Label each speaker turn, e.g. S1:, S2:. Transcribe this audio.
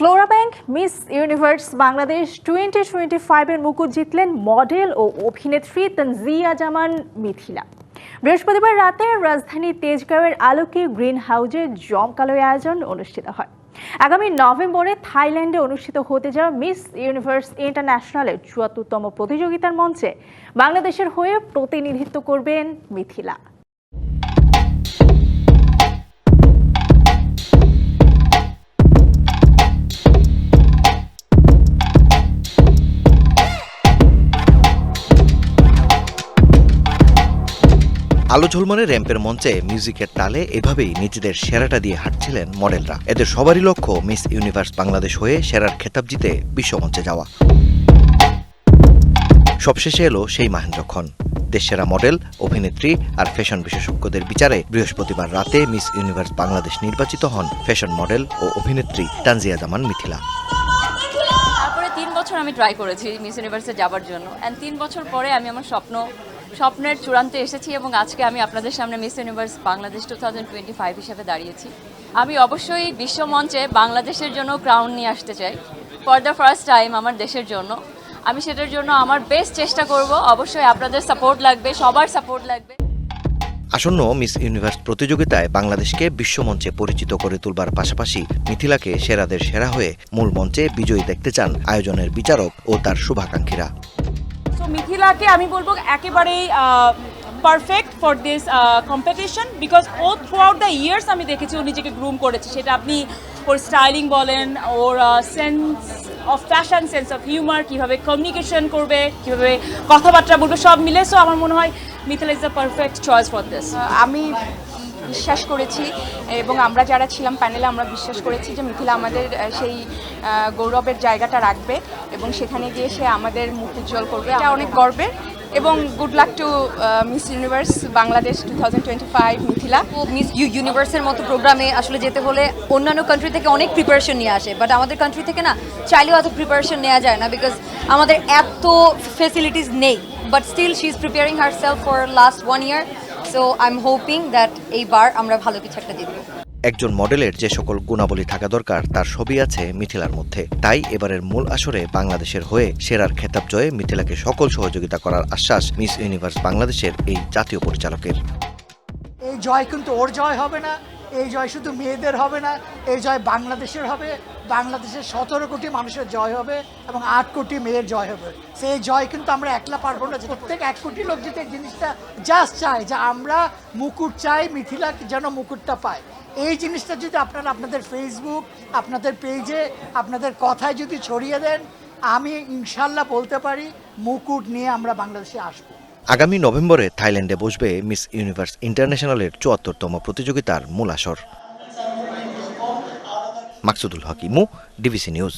S1: Flora Bank, Miss Universe Bangladesh twenty twenty ফাইভের মুকুট জিতলেন মডেল ও অভিনেত্রী তানজিয়া জামান মিথিলা। বৃহস্পতিবার রাতে রাজধানী তেজগাঁওয়ের আলোকে গ্রিন হাউজে জমকালো আয়োজন অনুষ্ঠিত হয়। আগামী নভেম্বরে থাইল্যান্ডে অনুষ্ঠিত হতে যাওয়া মিস ইউনিভার্স ইন্টারন্যাশনালের চুয়াত্তরতম প্রতিযোগিতার মঞ্চে বাংলাদেশের হয়ে প্রতিনিধিত্ব করবেন মিথিলা।
S2: আলো ঝলমলে র্যাম্পের মঞ্চে মিউজিকের তালে এভাবেই নিজেদের সেরাটা দিয়ে হাঁটছিলেন মডেলরা। এদের সবারই লক্ষ্য মিস ইউনিভার্স বাংলাদেশ হয়ে সেরার খেতাব জিতে বিশ্বমঞ্চে যাওয়া। সবশেষে এলো সেই মাহেন্দ্রক্ষণ দেশসেরা মডেল, অভিনেত্রী আর ফ্যাশন বিশেষজ্ঞদের বিচারে বৃহস্পতিবার রাতে মিস ইউনিভার্স বাংলাদেশ নির্বাচিত হন ফ্যাশন মডেল ও অভিনেত্রী তানজিয়া জামান মিথিলা।
S3: তিন বছর আমি ট্রাই করেছি মিস ইউনিভার্সে যাবার জন্য। অ্যান্ড তিন বছর পরে আমি আমার স্বপ্ন স্বপ্নের চূড়ান্তে এসেছি এবং আজকে আমি আপনাদের সামনে Miss Universe Bangladesh two thousand five হিসাবে দাঁড়িয়েছি আমি অবশ্যই বিশ্বমঞ্চে বাংলাদেশের জন্য ক্রাউন নিয়ে আসতে চাই। ফর দ্য ফার্স্ট টাইম আমার দেশের জন্য। আমি সেটার জন্য আমার বেস্ট চেষ্টা করব। অবশ্যই আপনাদের সাপোর্ট লাগবে, সবার সাপোর্ট লাগবে।
S2: আসন্ন মিস ইউনিভার্স প্রতিযোগিতায় বাংলাদেশকে বিশ্বমঞ্চে পরিচিত করে তুলবার পাশাপাশি মিথিলাকে সেরাদের সেরা হয়ে মূল মঞ্চে বিজয়ী দেখতে চান আয়োজনের বিচারক ও তার শুভাকাঙ্ক্ষীরা।
S4: মিথিলাকে আমি বলব একেবারেই perfect for this competition because O throughout the years আমি দেখেছি ও নিজেকে গ্রুম করেছে। সেটা আপনি ওর স্টাইলিং বলেন, ওর sense of fashion sense of humour কীভাবে কমিউনিকেশন করবে, কীভাবে কথাবার্তা বলবে, সব মিলে। সো আমার মনে হয় Mithila is the perfect choice for this
S5: আমি বিশ্বাস করেছি এবং আমরা যারা ছিলাম প্যানেলে, আমরা বিশ্বাস করেছি যে মিথিলা আমাদের সেই গৌরবের জায়গাটা রাখবে এবং সেখানে গিয়ে সে আমাদের মুখ উজ্জ্বল করবে। এটা অনেক গর্বের এবং good luck to Miss Universe Bangladesh two thousand twenty five Mithila
S6: Miss ইউনিভার্সের মতো প্রোগ্রামে আসলে যেতে হলে অন্যান্য কান্ট্রি থেকে অনেক প্রিপারেশন নিয়ে আসে। বাট আমাদের কান্ট্রি থেকে না, চাইলেও এত প্রিপারেশন নেওয়া যায় না বিকজ আমাদের এত ফেসিলিটিস নেই। But still she is preparing herself for last one year so I am hoping that এইবার আমরা ভালো কিছু একটা জিতবো
S2: একজন মডেলের যে সকল গুণাবলী থাকা দরকার তার সবই আছে মিথিলার মধ্যে। তাই এবারের মূল আসরে বাংলাদেশের হয়ে সেরার খেতাব জয়ে মিথিলাকে সকল সহযোগিতা করার আশ্বাস মিস ইউনিভার্স বাংলাদেশের এই জাতীয় পরিচালকের।
S7: এই জয় কিন্তু ওর জয় হবে না। এই জয় শুধু মেয়েদের হবে না, এই জয় বাংলাদেশের হবে। বাংলাদেশের সতেরো কোটি মানুষের জয় হবে এবং আট কোটি মেয়ের জয় হবে। সেই জয় কিন্তু আমরা একলা পারব না। প্রত্যেক এক কোটি লোক যদি এই জিনিসটা জাস্ট চায় যে আমরা মুকুট চাই, মিথিলা যেন মুকুটটা পায়। এই জিনিসটা যদি আপনারা আপনাদের ফেসবুক আপনাদের পেজে আপনাদের কথায় যদি ছড়িয়ে দেন, আমি ইনশাল্লাহ বলতে পারি, মুকুট নিয়ে আমরা বাংলাদেশে আসব।
S2: আগামী নভেম্বরে থাইল্যান্ডে বসবে মিস ইউনিভার্স ইন্টারন্যাশনালের চুয়াত্তরতম প্রতিযোগিতার মূল আসর। Maksudul Hakimu DBC news.